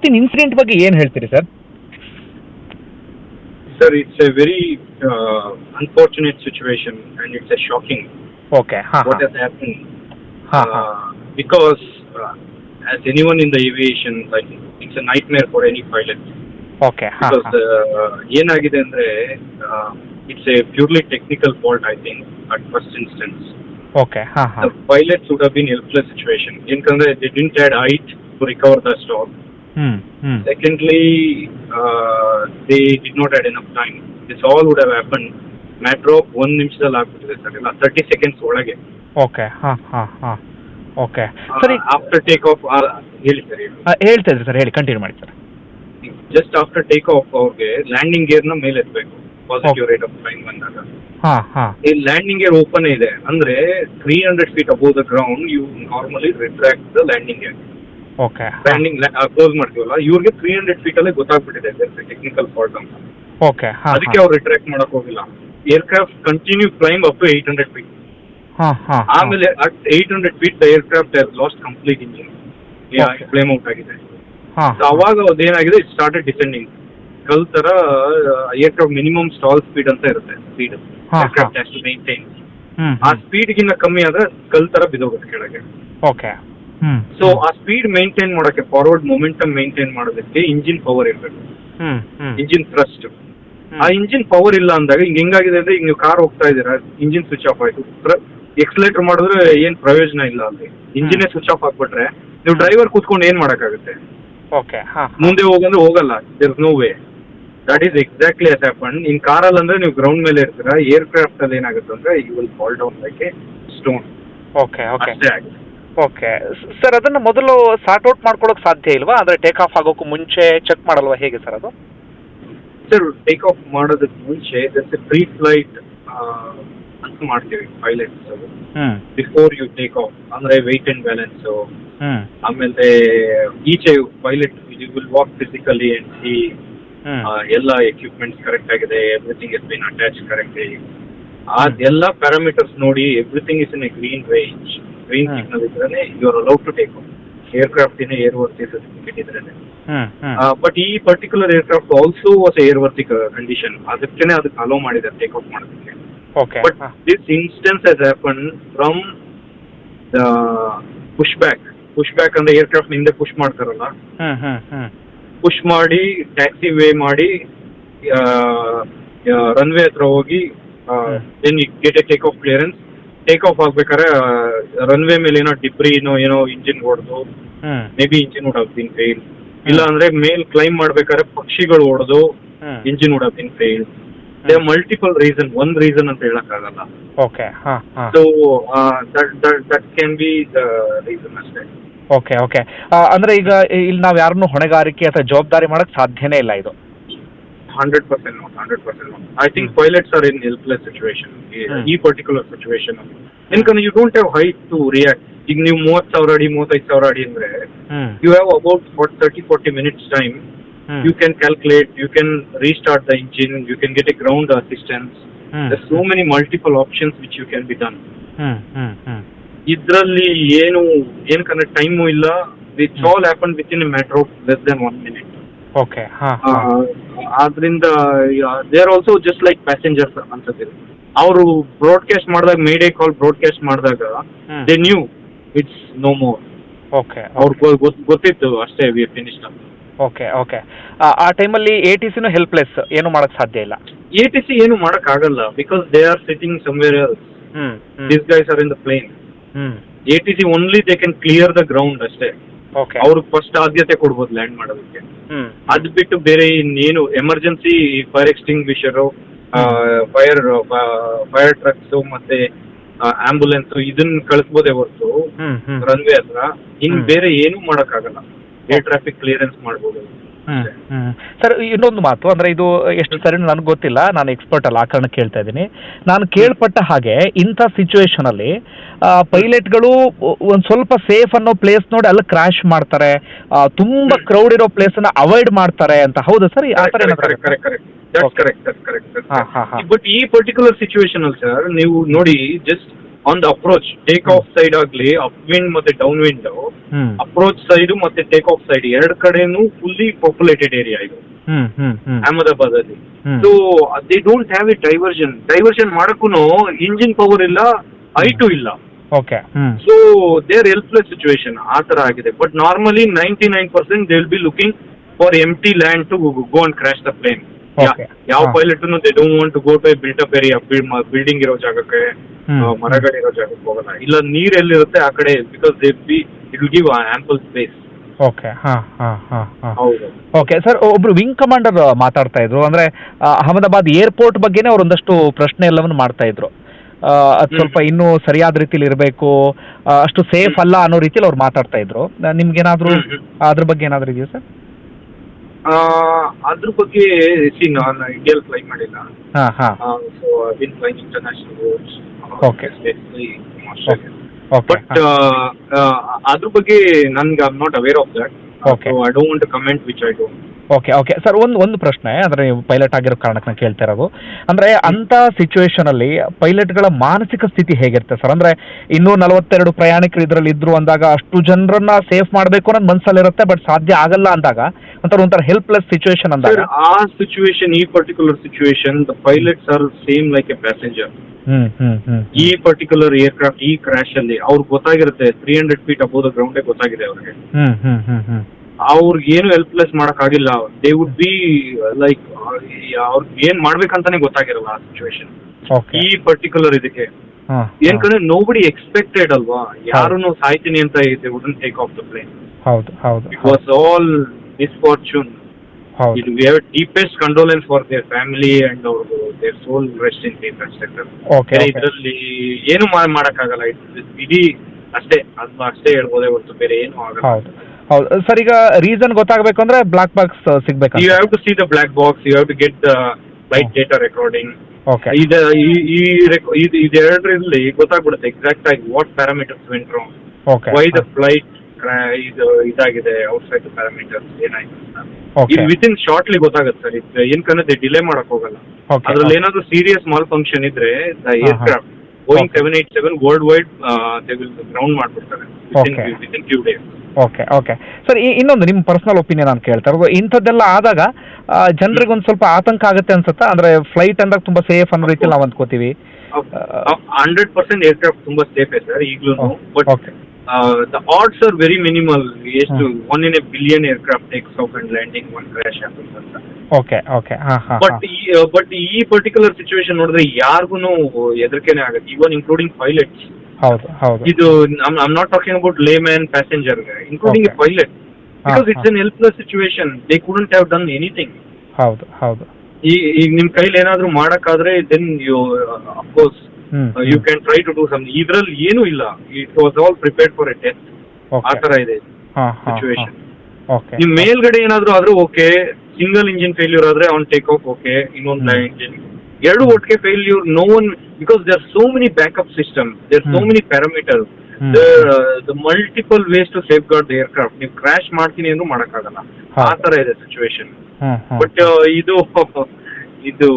ಇವತ್ತಿನ ಇನ್ಸಿಡೆಂಟ್ ಬಗ್ಗೆ ಏನು ಹೇಳ್ತೀರಿ sir Sir, it's a very uh, unfortunate situation and it's a shocking okay ಹಾಂ what has happened. ಹಾಂ ಹಾಂ Uh, because uh, as anyone in the aviation, like it's a nightmare for any pilot. Okay ಹಾಂ Because uh, ಏನಾಗಿದೆ ಅಂದ್ರೆ it's a purely technical fault I think at first instance okay ಹಾಂ the ಹಾಂ pilots would have been helpless situation. ಏನಕಂದ್ರೆ they didn't had height to recover the stall. ಹ್ಞೂ ಹ್ಞೂ Secondly, uh, they did not had enough time. This all would have happened. Matter ಒಂದ್ ನಿಮಿಷದಲ್ಲಿ ಆಗ್ಬಿಟ್ಟಿದೆ sir ಇಲ್ಲ thirty seconds ಒಳಗೆ. Okay ಹಾಂ ಹಾಂ ಹಾಂ. ಓಕೆ ಸರಿ. ಆಫ್ಟರ್ ಟೇಕ್ ಆಫ್ ಹೇಳಿ ಸರ್ ಹೇಳ್ತಾ ಇದ್ರಿ ಸರ್ ಹೇಳಿ ಕಂಟಿನ್ಯೂ ಮಾಡಿ sir just after take off ಅವ್ರಿಗೆ ಲ್ಯಾಂಡಿಂಗ್ ಗೇರ್ನ ಮೇಲೆ ಎತ್ತಬೇಕು ಪಾಸಿಟಿವ್ ರೇಟ್ ಆಫ್ ಫ್ಲೈಂಗ್ ಬಂದಾಗ. ಹಾಂ ಹಾಂ. ಈ ಲ್ಯಾಂಡಿಂಗ್ ಗೇರ್ ಓಪನ್ ಇದೆ. ಅಂದ್ರೆ three hundred feet above the ground you normally retract the landing gear okay standing close ಮಾಡ್ತೀವಲ್ಲ? ಇವ್ರಿಗೆ ತ್ರೀ ಹಂಡ್ರೆಡ್ ಫೀಟ್ ಅಲ್ಲೇ ಗೊತ್ತಾಗ್ಬಿಟ್ಟಿದೆ ಟೆಕ್ನಿಕಲ್ ಫಾಲ್ಟ್ ಅಂತ. ಓಕೆ ಅದಕ್ಕೆ ಅವ್ರು ರಿಟ್ರಾಕ್ಟ್ ಮಾಡಕ್ ಹೋಗಿಲ್ಲ. Aircraft continue climb up to eight hundred feet ಆಮೇಲೆ at eight hundred feet the aircraft has lost complete engine. Flame out ಆಗಿದೆ. ಅವಾಗ ಅದೇನಾಗಿದೆ ಇಟ್ ಸ್ಟಾರ್ಟೆಡ್ ಡಿಸೆಂಡಿಂಗ್ ಕಲ್ ತರ ಏರ್ಕ್ರಾಫ್ಟ್ ಮಿನಿಮಮ್ ಸ್ಟಾಲ್ ಸ್ಪೀಡ್ ಅಂತ ಇರುತ್ತೆ ಸ್ಪೀಡ್ ಹಾ, ಏರ್ಕ್ರಾಫ್ಟ್ ಹಾ. ಹ್ಯಾಸ್ ಟು ಮೇಂಟೈನ್ ಆ ಸ್ಪೀಡ್ ಗಿನ್ನ ಕಮ್ಮಿ ಆದ್ರೆ ಕಲ್ ತರ ಬಿದೋಗುತ್ತೆ ಕೆಳಗೆ. ಓಕೆ ಸೊ ಆ ಸ್ಪೀಡ್ ಮೇಂಟೈನ್ ಮಾಡೋಕೆ ಫಾರ್ವರ್ಡ್ ಮೊಮೆಂಟಮ್ ಮೇಂಟೈನ್ ಮಾಡೋದಕ್ಕೆ ಇಂಜಿನ್ ಪವರ್ ಇರಬೇಕು. ಇಂಜಿನ್ ಥ್ರಸ್ಟ್ ಆ ಇಂಜಿನ್ ಪವರ್ ಇಲ್ಲ ಅಂದಾಗ ಹಿಂಗ್ ಹೆಂಗಾಗಿದೆ ಅಂದ್ರೆ ಈಗ ನೀವು ಕಾರ್ ಹೋಗ್ತಾ ಇದ್ದೀರಾ ಇಂಜಿನ್ ಸ್ವಿಚ್ ಆಫ್ ಆಯ್ತು. ಎಕ್ಸಲೇಟರ್ ಮಾಡಿದ್ರೆ ಏನ್ ಪ್ರಯೋಜನ ಇಲ್ಲ ಅಲ್ಲಿ. ಇಂಜಿನೇ ಸ್ವಿಚ್ ಆಫ್ ಆಗ್ಬಿಟ್ರೆ ನೀವು ಡ್ರೈವರ್ ಕೂತ್ಕೊಂಡು ಏನ್ ಮಾಡಕ್ಕಾಗುತ್ತೆ? ಮುಂದೆ ಹೋಗಂದ್ರೆ ಹೋಗಲ್ಲ. There no way that is exactly as happen in ಕಾರಲ್ಲಿ ಅಂದ್ರೆ ನೀವು ಗ್ರೌಂಡ್ ಮೇಲೆ ಇರ್ತೀರಾ ಏರ್ ಕ್ರಾಫ್ಟ್ ಅಲ್ಲಿ ಏನಾಗುತ್ತೆ ಅಂದ್ರೆ you will fall down like a stone okay okay ಅಷ್ಟೇ ಆಗಿದೆ. ಓಕೆ. ಸರ್ ಅದನ್ನ ಮೊದಲು ಸಾರ್ಟ್ ಔಟ್ ಮಾಡ್ಕೊಳ್ಳೋಕೆ ಸಾಧ್ಯ ಇಲ್ವಾ? ಅಂದ್ರೆ ಟೇಕ್ ಆಫ್ ಆಗೋಕ್ಕೂ ಮುಂಚೆ ಚೆಕ್ ಮಾಡಲ್ವಾ? ಹೇಗೆ ಸರ್ ಅದು? ಸರ್ ಟೇಕ್ ಆಫ್ ಮಾಡೋದಕ್ಕೆ ಮುಂಚೆ ಜಸ್ಟ್ ಪ್ರೀ ಫ್ಲೈಟ್ ಅಂತ ಮಾಡ್ತೀವಿ pilots before you take off ಅಂದ್ರೆ ವೆಯ್ಟ್ ಅಂಡ್ ಬ್ಯಾಲೆನ್ಸ್ ಆಮೇಲೆ ಈಚೆ pilot you will walk physically and see ಎಲ್ಲ ಎಕ್ವಿಪ್ಮೆಂಟ್ಸ್ ಕರೆಕ್ಟ್ ಆಗಿದೆ everything is been attach correct ಅದೆಲ್ಲ ಪ್ಯಾರಾಮೀಟರ್ಸ್ ನೋಡಿ everything is in a green range green. Signal ಇದ್ರೆ you are allowed to take aircraft in air worthy certificate ಇದ್ರೆ ಹ್ಞೂ ಹ್ಞೂ but ಈ particular aircraft also was air worthy condition ಅದಕ್ಕೆ ಅದಕ್ಕೆ allow ಮಾಡಿದ್ದಾರೆ ಟೇಕ್ ಆಫ್ ಮಾಡೋದಕ್ಕೆ. Okay but this instance has happen from the push back push back ಅಂದ್ರೆ aircraft ಹಿಂದೆ ಪುಷ್ ಮಾಡ್ತಾರಲ್ಲ. ಹ್ಮ್ ಪುಷ್ ಮಾಡಿ ಟ್ಯಾಕ್ಸಿ ವೇ ಮಾಡಿ ರನ್ವೇ ಹತ್ರ ಹೋಗಿ then get a take off clearance take off ಆಗ್ಬೇಕಾದ್ರೆ ರನ್ವೇ ಮೇಲೆ ಏನೋ ಡಿಬ್ರಿ ಏನೋ ಇಂಜಿನ್ ಹೊಡೆದು may be engine would been fail ಇಲ್ಲ ಅಂದ್ರೆ ಮೇಲ್ ಕ್ಲೈಮ್ ಮಾಡ್ಬೇಕಾದ್ರೆ ಪಕ್ಷಿಗಳು ಹೊಡೆದು engine would been fail they multiple reason ಒಂದ್ ರೀಸನ್ ಅಂತ ಹೇಳಕ್ಕಾಗಲ್ಲ. ಓಕೆ ಹಾ ಹಾಂ. So that that can be the reason ಅಷ್ಟೇ. ಓಕೆ ಓಕೆ ಅಂದ್ರೆ ಈಗ ಇಲ್ಲಿ ನಾವು ಯಾರನ್ನು ಹೊಣೆಗಾರಿಕೆ ಅಥವಾ ಜವಾಬ್ದಾರಿ ಮಾಡಕ್ ಸಾಧ್ಯನೇ ಇಲ್ಲ ಇದು. Hundred percent not hundred percent not I think pilots are in helpless situation ಈ ಪರ್ಟಿಕ್ಯುಲರ್ ಸಿಚುವೇಶನ್ ಯಾಕಂದ್ರೆ you don't have height to react ಈಗ ನೀವು ಮೂವತ್ತು ಸಾವಿರ ಅಡಿ ಮೂವತ್ತೈದು ಸಾವಿರ ಅಡಿ ಅಂದ್ರೆ you have about fort thirty forty minutes time you can calculate you can restart the engine you can get a ground assistance so many multiple options which you can be done ಇದ್ರಲ್ಲಿ ಏನು ಏನ್ ಕನ್ನ time ಇಲ್ಲ which all happen within a matter of less than one minute okay ಹಾಂ ಆದ್ರಿಂದ they are also just like passengers ಅನ್ಸುತ್ತೆ ಅವರು broadcast ಮಾಡಿದಾಗ ಮೇಡೇ ಕಾಲ್ ಬ್ರಾಡ್ಕಾಸ್ಟ್ ಮಾಡಿದಾಗ they knew it's no more okay ಅವ್ರಿಗೆ ಗೊತ್ತಿತ್ತು ಅಷ್ಟೇ ವಿ ಫಿನಿಶ್ ಓಕೆ ಓಕೆ ಆ ಟೈಮಲ್ಲಿ ಎ ಟಿ ಸಿನೂ ಹೆಲ್ಪ್ಲೆಸ್ ಏನು ಮಾಡಕ್ ಸಾಧ್ಯ ಇಲ್ಲ. ಎ ಟಿ ಸಿ ಏನು ಮಾಡಕ್ ಆಗಲ್ಲ because they are sitting somewhere else this guys are in the plane A T C only they can clear the ground ಅಷ್ಟೇ. ಅವ್ರಿಗೆ ಫಸ್ಟ್ ಆದ್ಯತೆ ಕೊಡ್ಬೋದು ಲ್ಯಾಂಡ್ ಮಾಡೋದಕ್ಕೆ. ಅದ್ ಬಿಟ್ಟು ಬೇರೆ ಇನ್ನೇನು emergency fire extinguisher fire fire trucks ಮತ್ತೆ ಆಂಬುಲೆನ್ಸ್ ಇದನ್ನ ಕಳಿಸ್ಬೋದೇ ಹೊರತು ರನ್ವೇ ಹತ್ರ. ಇನ್ ಬೇರೆ ಏನು ಮಾಡಕ್ಕಾಗಲ್ಲ. ಏರ್ ಟ್ರಾಫಿಕ್ ಕ್ಲಿಯರೆನ್ಸ್ ಮಾಡ್ಬೋದು. ಹ್ಮ್ ಹ್ಮ್. ಸರ್ ಇನ್ನೊಂದು ಮಾತು ಅಂದ್ರೆ ಇದು ಎಷ್ಟು ಸರಿ ನನಗೆ ಗೊತ್ತಿಲ್ಲ ನಾನು ಎಕ್ಸ್ಪರ್ಟ್ ಅಲ್ಲ ಆ ಕಾರಣ ಕೇಳ್ತಾ ಇದ್ದೀನಿ. ನಾನು ಕೇಳ್ಪಟ್ಟ ಹಾಗೆ ಇಂಥ ಸಿಚುವೇಶನ್ ಅಲ್ಲಿ ಪೈಲಟ್ಗಳು ಒಂದು ಸ್ವಲ್ಪ ಸೇಫ್ ಅನ್ನೋ ಪ್ಲೇಸ್ ನೋಡಿ ಅಲ್ಲಿ ಕ್ರಾಶ್ ಮಾಡ್ತಾರೆ ಆ, ತುಂಬಾ ಕ್ರೌಡ್ ಇರೋ ಪ್ಲೇಸ್ ಅನ್ನ ಅವಾಯ್ಡ್ ಮಾಡ್ತಾರೆ ಅಂತ. ಹೌದಾ ಸರ್? ಆ ಥರ ಏನಾದ್ರು ಕರೆಕ್ಟ್ Okay. ಹಾ, ಹಾ, ಹಾ. ಬಟ್ ಈ ಪರ್ಟಿಕ್ಯುಲರ್ ಸಿಚುವೇಶನ್ ಅಲ್ಲಿ ಸರ್ ನೀವು ನೋಡಿ just on the approach take off side ಆಗ್ಲಿ ಅಪ್ ವಿಂಡ್ ಮತ್ತೆ ಡೌನ್ ವಿಂಡ್ ಅಪ್ರೋಚ್ ಸೈಡ್ ಮತ್ತೆ ಟೇಕ್ ಆಫ್ ಸೈಡ್ ಎರಡ್ ಕಡೆನೂ ಫುಲ್ಲಿ ಪಾಪ್ಯುಲೇಟೆಡ್ ಏರಿಯಾ ಇದು. ಹ್ಮ್ ಹ್ಮ್ ಹ್ಮ್. ಅಹಮದಾಬಾದ್ ಅಲ್ಲಿ. So they don't have a diversion diversion ಮಾಡಕ್ಕೂ ಇಂಜಿನ್ ಪವರ್ ಇಲ್ಲ ಐಟು ಇಲ್ಲ. Okay so there helpless situation ಆ ತರ ಆಗಿದೆ. But normally ninety nine percent they will be looking for empty land to go and crash the plane. ಯಾವ. Pilot they don't want to go to built up area building ಇರೋ ಜಾಗಕ್ಕೆ ಮರಗಳು ಇರೋ ಮರಗಳಿರೋ ಜಾಗಕ್ಕೆ ಹೋಗಲ್ಲ. ಇಲ್ಲ ನೀರ್ ಎಲ್ಲಿರುತ್ತೆ ಆ ಕಡೆ because they be it will give ample space okay okay sir ಒಬ್ರು ವಿಂಗ್ ಕಮಾಂಡರ್ ಮಾತಾಡ್ತಾ ಇದ್ರು. ಅಂದ್ರೆ ಅಹಮದಾಬಾದ್ ಏರ್ಪೋರ್ಟ್ ಬಗ್ಗೆನೇ ಅವ್ರು ಒಂದಷ್ಟು ಪ್ರಶ್ನೆ ಎಲ್ಲವನ್ನು ಮಾಡ್ತಾ ಇದ್ರು. ಅದ್ ಸ್ವಲ್ಪ ಇನ್ನೂ ಸರಿಯಾದ ರೀತಿಲಿ ಇರಬೇಕು. ಅಷ್ಟು ಸೇಫ್ ಅಲ್ಲ ಅನ್ನೋ ರೀತಿಲಿ ಅವ್ರು ಮಾತಾಡ್ತಾ ಇದ್ರು. ನಿಮ್ಗೆ ನಿಮ್ಗೇನಾದ್ರೂ. ಅದ್ರ ಬಗ್ಗೆ ಏನಾದ್ರು ಇದೆಯಾ ಸರ್ ಅದ್ರ ಬಗ್ಗೆ ಸಿ ನಾನು ಇಂಡಿಯಲ್ ಫ್ಲೈ ಮಾಡಿಲ್ಲ. ಹಾ ಹಾ. So been flying international routes Okay. Okay but ಅದ್ರ ಬಗ್ಗೆ ನನ್ಗೆ I not aware of that Okay. I don't want comment which I don't okay okay sir ಒಂದು ಒಂದು ಪ್ರಶ್ನೆ ಅಂದ್ರೆ ನೀವು ಪೈಲಟ್ ಆಗಿರೋ ಕಾರಣಕ್ಕೆ ನಾನು ಕೇಳ್ತಾ ಇರೋದು. ಅಂದ್ರೆ ಅಂತ ಸಿಚುವೇಶನ್ ಅಲ್ಲಿ ಪೈಲಟ್ಗಳ ಮಾನಸಿಕ ಸ್ಥಿತಿ ಹೇಗಿರುತ್ತೆ ಸರ್ ಅಂದ್ರೆ ಇನ್ನೂ ನಲವತ್ತೆರಡು ಪ್ರಯಾಣಿಕರು ಇದರಲ್ಲಿ ಇದ್ರು ಅಂದಾಗ ಅಷ್ಟು ಜನರನ್ನ ಸೇಫ್ ಮಾಡಬೇಕು ಅನ್ನೋದು ಮನಸ್ಸಲ್ಲಿರುತ್ತೆ ಬಟ್ ಸಾಧ್ಯ ಆಗಲ್ಲ ಅಂದಾಗ ಒಂಥರ ಒಂಥರ ಹೆಲ್ಪ್ಲೆಸ್ ಸಿಚುವೇಶನ್ ಅಂದಾಗ. ಆ ಸಿಚುವೇಶನ್ ಈ particular situation the pilots are same like a passenger ಈ ಪರ್ಟಿಕ್ಯುಲರ್ ಏರ್ಕ್ರಾಫ್ಟ್ ಈ ಕ್ರಾಶ್ ಅಲ್ಲಿ ಅವ್ರಿಗೆ ಗೊತ್ತಾಗಿರುತ್ತೆ three hundred feet above the ಗ್ರೌಂಡೇ ಗೊತ್ತಾಗಿದೆ ಅವ್ರಿಗೆ. ಹ್ಮ್ ಹ್ಮ್ ಹ್ಮ್ ಹ್ಮ್ ಅವ್ರಿಗೆ ಏನು ಹೆಲ್ಪ್ಲೆಸ್ ಮಾಡಕ್ ಆಗಿಲ್ಲ ದೇ ವುಡ್ ಬಿ ಲೈಕ್ ಅವ್ರಿಗೆ ಏನ್ ಮಾಡ್ಬೇಕಂತಾನೆ ಗೊತ್ತಾಗಿರಲ್ಲ ಆ ಸಿಚುವೇಶನ್ ಈ ಪರ್ಟಿಕ್ಯುಲರ್ ಇದಕ್ಕೆ. ಏನ್ ಕಡೆ ನೋಬಡಿ ಎಕ್ಸ್ಪೆಕ್ಟೆಡ್ ಅಲ್ವಾ? ಯಾರು ಸಾಯ್ತೀನಿ ಅಂತ ಇದೆ wouldn't take off the plane ಹೌದು ಹೌದು ಇಟ್ ವಾಸ್ ಆಲ್ ಮಿಸ್ಫಾರ್ಚೂನ್ ಇದು we have deepest condolence for their family and ಅವ್ರದ್ದು their soul rest in peace ಅಷ್ಟೇ ಇದರಲ್ಲಿ ಏನು ಮಾಡಕ್ ಮಾಡಕ್ಕಾಗಲ್ಲ. ಇಡೀ ಅಷ್ಟೇ ಅದ್ ಅಷ್ಟೇ ಹೇಳ್ಬೋದೇ ಹೊರತು ಬೇರೆ ಏನು ಆಗಲ್ಲ. ಹೌದು. ಸರ್ ಈಗ ರೀಸನ್ ಗೊತ್ತಾಗಬೇಕು ಅಂದ್ರೆ ಬ್ಲಾಕ್ ಬಾಕ್ಸ್ ಸಿಗ್ಬೇಕು you have to see the black box you have to get the flight data recording okay ಇದು ಈ ಈ ಇದು ಇದೆರಡರಲ್ಲಿ ಗೊತ್ತಾಗ್ಬಿಡುತ್ತೆ ಎಕ್ಸಾಕ್ಟ್ ಆಗಿ what parameters went wrong okay why the flight ಇದು ಇದಾಗಿದೆ ಔಟ್ಸೈಡ್ ಪ್ಯಾರಾಮೀಟರ್ಸ್ ಏನಾಯ್ತು Okay. ಇದು ವಿತ್ ಇನ್ ಶಾರ್ಟ್ಲಿ ಗೊತ್ತಾಗುತ್ತೆ ಸರ್. ಇದು ಏನ್ ಕನ್ನದೆ ಡಿಲೇ ಮಾಡಕ್ ಹೋಗಲ್ಲ. Okay. ಅದ್ರಲ್ಲಿ ಏನಾದ್ರು ಸೀರಿಯಸ್ ಮಾಲ್ ಫಂಕ್ಷನ್ ಇದ್ರೆ ದ ಹಾ, ಹಾ. Aircraft going Okay. Seven eight seven world wide they will ground ಮಾಡ್ಬಿಡ್ತಾರೆ Okay. Within few days okay okay sir ಇನ್ನೊಂದು ನಿಮ್ಮ ಪರ್ಸನಲ್ ಒಪಿನಿಯನ್ ನಾನು ಕೇಳ್ತಾ ಇರೋದು. ಇಂಥದ್ದೆಲ್ಲ ಆದಾಗ ಜನರಿಗೆ ಒಂದು ಸ್ವಲ್ಪ ಆತಂಕ ಆಗುತ್ತೆ ಅನ್ಸುತ್ತಾ? ಅಂದ್ರೆ ಫ್ಲೈಟ್ ಅಂದಾಗ ತುಂಬಾ ಸೇಫ್ ಅನ್ನೋ ರೀತಿಯಲ್ಲಿ ನಾವು ಅಂದ್ಕೋತೀವಿ. ಹಂಡ್ರೆಡ್ ಪರ್ಸೆಂಟ್ ಏರ್ಕ್ರಾಫ್ಟ್ ತುಂಬಾ ಸೇಫ್ ಸರ್ ಈಗಲೂ but the odds are very minimal ಎಷ್ಟು. One in a billion aircraft takes off and landing one ಆಗುತ್ತೆ ಅಂತ. ಓಕೆ ಓಕೆ ಬಟ್ ಈ ಬಟ್ ಈ ಪರ್ಟಿಕ್ಯುಲರ್ ಸಿಚುವೇಶನ್ ನೋಡಿದ್ರೆ ಯಾರಿಗೂ ಹೆದರಿಕೆನೆ ಆಗುತ್ತೆ ಇವನ್ ಇನ್ಕ್ಲೂಡಿಂಗ್ ಪೈಲಟ್ಸ್ ಹೌದು ಹೌದು. ಇದು I'm not talking about lay man passenger including a. Pilot because it's. An helpless situation they couldn't have done anything ಹೌದು ಹೌದು. ಈ ಈಗ ನಿಮ್ ಕೈಲಿ ಏನಾದ್ರೂ ಮಾಡಕ್ಕಾದ್ರೆ then you of course you can try to do some ಇದ್ರಲ್ಲಿ ಏನೂ ಇಲ್ಲ. It was all prepared for a test ಆ ತರ ಇದೆ ಸಿಚುವೇಶನ್ ನಿಮ್ ಮೇಲ್ಗಡೆ ಏನಾದ್ರೂ ಆದ್ರೂ ಓಕೆ ಸಿಂಗಲ್ ಇಂಜಿನ್ ಫೇಲ್ಯೂರ್ ಆದ್ರೆ ಆನ್ ಟೇಕ್ ಆಫ್ ಓಕೆ ಇನ್ನೊಂದು. ಇಂಜಿನ್ ಎರಡು ಒಟ್ಟಿಗೆ failure no one because there so many backup system there so hmm. Many parameter hmm. The multiple ways to safeguard the aircraft ನೀವು crash ಮಾಡ್ತೀನಿ ಏನು ಮಾಡಕ್ಕಾಗಲ್ಲ. ಆ. ತರ ಇದೆ ಸಿಚುವೇಶನ್ ಬಟ್ ಇದು ಇದು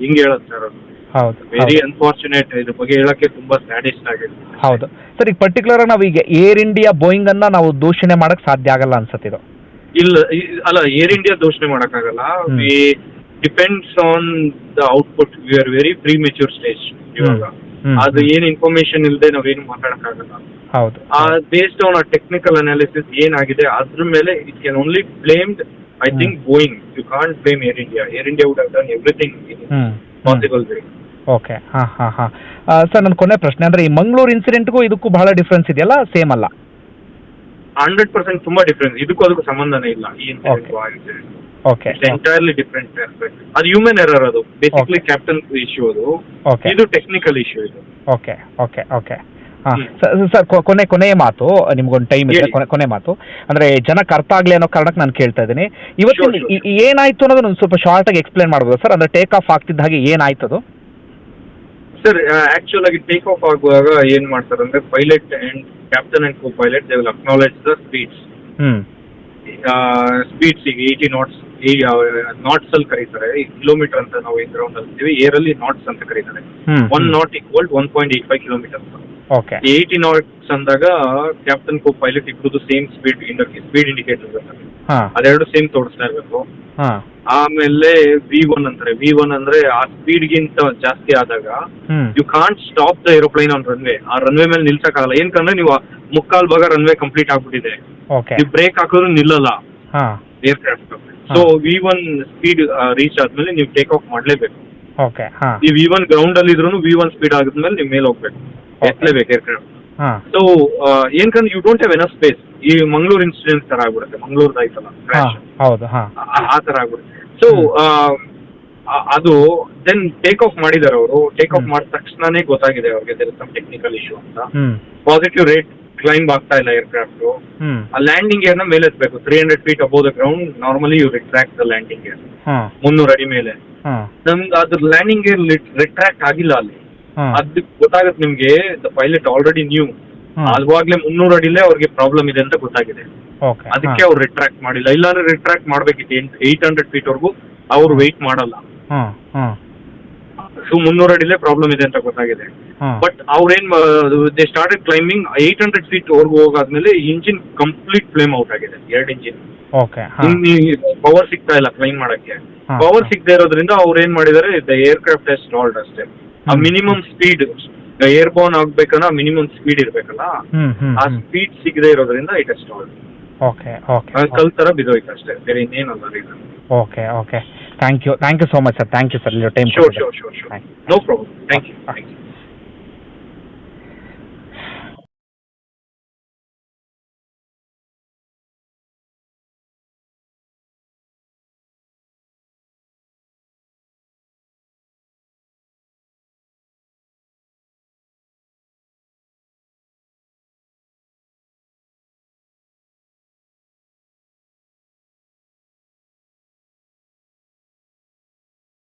ಹಿಂಗ್ ಹೇಳೋದು ಸರ್ ಹೌದು ವೆರಿ. ಅನ್ಫಾರ್ಚುನೇಟ್ ಇದ್ರ ಬಗ್ಗೆ ಹೇಳಕ್ಕೆ ತುಂಬಾ ಸ್ಯಾಡಿಸ್ಟ್ ಆಗಿದೆ ಹೌದು. ಸರ್ ಈಗ ಪರ್ಟಿಕ್ಯುಲರ್ ನಾವು ಈಗ ಏರ್ ಇಂಡಿಯಾ ಬೋಯಿಂಗ್ ಅನ್ನ ನಾವು ದೂಷಣೆ ಮಾಡಕ್ ಸಾಧ್ಯ ಆಗಲ್ಲ ಅನ್ಸತ್ತೆ ಇದು. ಇಲ್ಲ ಅಲ್ಲ ಏರ್ ಇಂಡಿಯಾ ದೋಷಣೆ ಮಾಡಕ್ಕಾಗಲ್ಲ. Depends on the output we are very premature stage ಇವಾಗ. ಹ್ಮ್. ಅದು ಏನ್ ಇನ್ಫಾರ್ಮೇಶನ್ ಇಲ್ಲದೆ ನಾವೇನು ಮಾತಾಡಕ್ಕಾಗಲ್ಲ. ಹೌದು. ಬೇಸ್ಡ್ ಆನ್ ಆ ಟೆಕ್ನಿಕಲ್ ಅನಾಲಿಸಿಸ್ ಏನಾಗಿದೆ ಅದ್ರ ಮೇಲೆ it can only blamed I. Think Boeing you can't blame air India air India would have done everything hmm possible way okay ಹಾ ಹಾ ಹಾ. ಸರ್ ನನ್ನ ಕೊನೆ ಪ್ರಶ್ನೆ ಅಂದ್ರೆ ಈ ಮಂಗಳೂರು ಇನ್ಸಿಡೆಂಟ್ಗೂ ಇದಕ್ಕೂ ಬಹಳ ಡಿಫ್ರೆನ್ಸ್ ಇದೆಯಲ್ಲ? ಸೇಮ್ ಅಲ್ಲ. ಹಂಡ್ರೆಡ್ ಪರ್ಸೆಂಟ್ ತುಂಬಾ ಡಿಫ್ರೆನ್ಸ್ ಇದಕ್ಕೂ ಅದಕ್ಕೂ ಸಂಬಂಧನೇ ಇಲ್ಲ. ಈ ಇನ್ಸಿಡೆಂಟ್ Okay. ಆ ಇನ್ಸಿಡೆಂಟ್ ಓಕೆ ಎಂಟೈರ್ಲಿ ಡಿಫ್ರೆಂಟ್ ಅದು ಹ್ಯೂಮನ್ ಎರರ್ ಅದು. ಬೇಸಿಕ್ಲಿ ಕ್ಯಾಪ್ಟನ್ ಇಶ್ಯೂ ಅದು. ಇದು ಟೆಕ್ನಿಕಲ್ ಇಶ್ಯೂ ಇದು. Okay okay okay. ಸರ್ ಕೊನೆ ಕೊನೆಯ ಮಾತು. ನಿಮ್ಗೊಂದು ಟೈಮ್ ಇದೆ. ಕೊನೆ ಕೊನೆ ಮಾತು. ಅಂದ್ರೆ ಜನಕ್ಕೆ ಅರ್ಥ ಆಗ್ಲಿ ಅನ್ನೋ ಕಾರಣಕ್ಕೆ ನಾನು ಕೇಳ್ತಾ ಇದ್ದೀನಿ. ಈ ಏನಾಯ್ತು ಅನ್ನೋದನ್ನ ಸ್ವಲ್ಪ ಶಾರ್ಟ್ ಆಗಿ ಎಕ್ಸ್ಪ್ಲೇನ್ ಮಾಡ್ಬೋದು ಸರ್ ಅಂದ್ರೆ ಟೇಕ್ ಆಫ್ ಆಗ್ತಿದ್ದ ಹಾಗೆ ಏನಾಯ್ತು ಅದು ಸರ್ ಆಕ್ಚುಲ್ ಆಗಿ ಟೇಕ್ ಆಫ್ ಆಗುವಾಗ ಏನ್ ಮಾಡ್ತಾರೆ ಅಂದ್ರೆ pilot and captain and co pilot they will acknowledge the speeds hmm ಈಗ ಏಯ್ಟಿ ನಾಟ್ಸ್ ನಾಟ್ಸ್ ಅಲ್ಲಿ ಕರೀತಾರೆ. ಕಿಲೋಮೀಟರ್ ಅಂತ ನಾವು ಈ ಗ್ರೌಂಡ್ ಅಲ್ಲಿ ಏರ್ ಅಲ್ಲಿ ನಾಟ್ಸ್ ಅಂತ ಕರೀತಾರೆ. One knot equal one point eight five kilometre okay eighty knots ಅಂದಾಗ ಕ್ಯಾಪ್ಟನ್ ಕೋ ಪೈಲಟ್ ಇಬ್ಬರದು ಸೇಮ್ ಸ್ಪೀಡ್ ಸ್ಪೀಡ್ ಇಂಡಿಕೇಟರ್ ಅದೆರಡು ಸೇಮ್ ತೋರಿಸ್ತಾ ಇರಬೇಕು. ಆಮೇಲೆ ವಿ ಒನ್ ಅಂತಾರೆ ವಿ ಒನ್ ಅಂದ್ರೆ ಆ ಸ್ಪೀಡ್ ಗಿಂತ ಜಾಸ್ತಿ ಆದಾಗ you can't stop the aeroplane on runway ಆ ರನ್ವೇ ಮೇಲೆ ನಿಲ್ಸಕ್ಕಾಗಲ್ಲ. ಏನಕಂದ್ರೆ ನೀವು ಆ ಮುಕ್ಕಾಲ್ ಭಾಗ ರನ್ವೇ ಕಂಪ್ಲೀಟ್ ಆಗ್ಬಿಟ್ಟಿದೆ. ನೀವು ಬ್ರೇಕ್ ಹಾಕಿದ್ರು ನಿಲ್ಲಲ್ಲ. Aircraft so V one speed reach ಆದ್ಮೇಲೆ ನೀವು ಟೇಕ್ ಆಫ್ ಮಾಡ್ಲೇಬೇಕು. ಓಕೆ ಹಾ. ಈ ವಿ ಒನ್ ಗ್ರೌಂಡ್ ಅಲ್ಲಿ ಇದ್ರು ವಿ ಒನ್ ಸ್ಪೀಡ್ ಆಗಿದ್ಮೇಲೆ ನೀವು ಮೇಲೆ ಹೋಗ್ಬೇಕು. ಎತ್ತಲೇಬೇಕು ಏರ್ಕ್ರಾಫ್ಟ್ ಹಾ. So ಏನ್ಕಂದ್ರೆ you don't have enough space ಈ ಮಂಗಳೂರು ಇನ್ಸಿಡೆಂಟ್ ತರ ಆಗ್ಬಿಡುತ್ತೆ. ಮಂಗಳೂರ್ದು ಆಯ್ತಲ್ಲ ಹಾ ಹೌದು ಹಾ. ಆ ತರ ಆಗ್ಬಿಡುತ್ತೆ. ಸೊ ಅದು ದೆನ್ ಟೇಕ್ ಆಫ್ ಮಾಡಿದಾರೆ ಅವರು. Take off. ಮಾಡಿದ ತಕ್ಷಣನೇ ಗೊತ್ತಾಗಿದೆ ಅವ್ರಿಗೆ ದೇರ್ ಸಮ್ ಟೆಕ್ನಿಕಲ್ ಇಶ್ಯೂ ಅಂತ. ಪಾಸಿಟಿವ್ ರೇಟ್ ಕ್ಲೈಂಬ್ ಆಗ್ತಾ ಇಲ್ಲ ಏರ್ಕ್ರಾಫ್ಟ್ ಆ ಲ್ಯಾಂಡಿಂಗ್ನ ಮೇಲೆ ಎತ್ತಬೇಕು three hundred feet above the ground normally you retract the landing gear ಮುನ್ನೂರ ಅಡಿ ಮೇಲೆ. ನಮ್ಗೆ ಅದ್ರ ಲ್ಯಾಂಡಿಂಗ್ ಗೇರ್ ರಿಟ್ರಾಕ್ಟ್ ಆಗಿಲ್ಲ ಅಲ್ಲಿ. ಅದ್ ಅದಕ್ಕೆ ಗೊತ್ತಾಗುತ್ತೆ ನಿಮ್ಗೆ ದ ಪೈಲಟ್ ಆಲ್ರೆಡಿ ನ್ಯೂ. ಅಲ್ವಾಗ್ಲೇ ಮುನ್ನೂರು ಅಡಿಲೇ ಅವ್ರಿಗೆ ಪ್ರಾಬ್ಲಮ್ ಇದೆ ಅಂತ ಗೊತ್ತಾಗಿದೆ. ಅದಕ್ಕೆ ಅವ್ರು ರಿಟ್ರಾಕ್ಟ್ ಮಾಡಿಲ್ಲ. ಇಲ್ಲಾಂದ್ರೆ ರಿಟ್ರಾಕ್ಟ್ ಮಾಡ್ಬೇಕಿತ್ತು. ಏಟ್ ಹಂಡ್ರೆಡ್ ಫೀಟ್ ವರ್ಗೂ ಅವ್ರು ವೆಯ್ಟ್ ಮಾಡಲ್ಲ. ಸೊ ಮುನ್ನೂರು ಅಡಿಲೇ ಪ್ರಾಬ್ಲಮ್ ಇದೆ ಅಂತ ಗೊತ್ತಾಗಿದೆ. ಬಟ್ ಅವ್ರೇನ್ they started climbing eight hundred feet ವರ್ಗೂ ಹೋಗಾದ್ಮೇಲೆ ಇಂಜಿನ್ ಕಂಪ್ಲೀಟ್ ಫ್ಲೇಮ್ ಔಟ್ ಆಗಿದೆ ಎರಡು ಇಂಜಿನ್ ಓಕೆ ಪವರ್ ಸಿಗ್ತಾ ಇಲ್ಲ ಕ್ಲೈಮ್ ಮಾಡಕ್ಕೆ. ಪವರ್ ಸಿಗದೆ ಇರೋದ್ರಿಂದ ಅವ್ರು ಏನ್ ಮಾಡಿದ್ದಾರೆ the aircraft is stalled ಅಷ್ಟೇ. ಆ ಮಿನಿಮಮ್ ಸ್ಪೀಡ್ ಏರ್ ಬೋನ್ ಆಗ್ಬೇಕನ್ನ ಮಿನಿಮಮ್ ಸ್ಪೀಡ್ ಇರ್ಬೇಕಲ್ಲ ಆ ಸ್ಪೀಡ್ ಸಿಗದೆ ಇರೋದ್ರಿಂದ it is stalled okay okay ಕಲ್ ತರ ಬಿದೋಯ್ತು ಅಷ್ಟೇ ಬೇರೆ ಇನ್ನೇನಲ್ಲ reason okay okay thank you thank you so much sir thank you sir time sure sure sure sure no problem thank you thank you